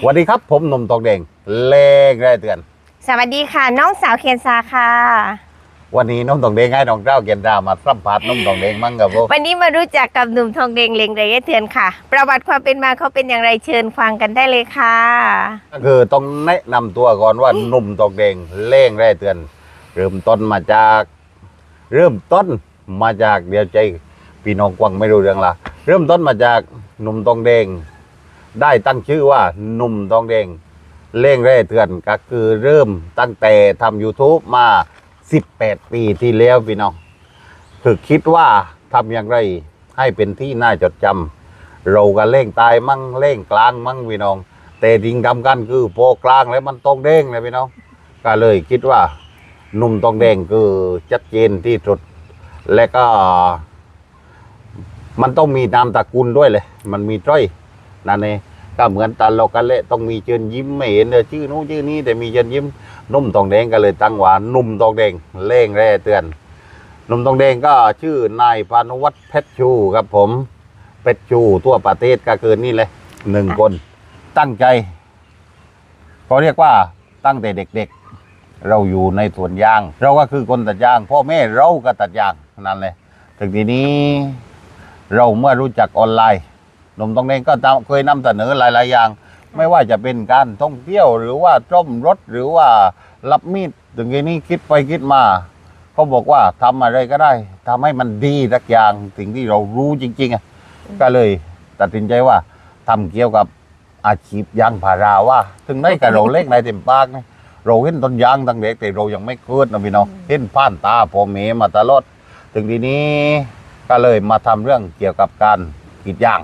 สวัสดีครับผมหนุ่มตองแดงเลขได้เตือน สวัสดีค่ะ น้องสาวเคนซาค่ะ วันนี้น้องตองแดงให้น้องเจ้าเกียนดามาสัมผัสน้องตองแดงมั่งกับผมวันนี้มารู้จักกับหนุ่มทองเดงเลงเรยเถือนค่ะ ประวัติความเป็นมาเขาเป็นอย่างไรเชิญฟังกันได้เลยค่ะ ก็คือต้องแนะนำตัวก่อนว่าหนุ่มตองแดงเลขได้เตือน เริ่มต้นมาจาก เริ่มต้นมาจากเดี๋ยวใจพี่น้องกวางไม่รู้เรื่องละเริ่มต้นมาจากหนุ่มตองแดง ได้ตั้งชื่อว่าหนุ่มตองแดงเล่งแร่เตือนก็คือเริ่มตั้งแต่ทำ YouTube มา 18 ปีที่แล้วพี่น้องคือคิดว่าทำอย่างไรให้เป็นที่น่าจดจำเราก็เล่งตายมั่งเล่งกลางมั่งพี่น้อง แต่จริงทำกันคือโปกลางแล้วมันตองเด้งเลยพี่น้องก็เลยคิดว่าหนุ่มตองแดงคือชัดเจนที่สุด และก็ มันต้องมีนามตระกูลด้วยเลย มันมีจ้อยนั่นเอง ก็เหมือนตาเรากันเละต้องมีเชิญยิ้มไม่เห็นเลยชื่อนู้นชื่อนี้แต่มีเชิญยิ้มนุ่มทองแดงก็เลยตั้งว่านุ่มทองแดงเล่งแร่เตือนนุ่มทองแดงก็ชื่อนายพานุวัฒน์เพชรชูครับผมเพชรชูทั่วประเทศก็เกินนี่เลยหนึ่งคน ตั้งใจก็เรียกว่าตั้งแต่เด็กๆ เราอยู่ในสวนยาง เราก็คือคนตัดยาง พ่อแม่เราก็ตัดยางนั่นเลยถึงทีนี้เราเมื่อรู้จักออนไลน์ หนุ่มทองแดงก็เคยนำเสนอหลาย ๆ อย่าง ไม่ว่าจะเป็นการท่องเที่ยวหรือว่าต้มรถหรือว่ารับมีดถึงทีนี้คิดไปคิดมาเขาบอกว่าทำอะไรก็ได้ทำให้มันดีสักอย่างสิ่งที่เรารู้จริงๆก็เลยตัดสินใจว่าทำเกี่ยวกับอาชีพยางพาราว่า ถึงได้กับเราเล็กในเต็มปากนะเราเห็นต้นยางตั้งเด็กแต่เรายังไม่เกิดนะพี่น้องเห็นผ่านตาพ่อเมมาตลอดถึงทีนี้ก็เลยมาทำเรื่องเกี่ยวกับการกรีดยาง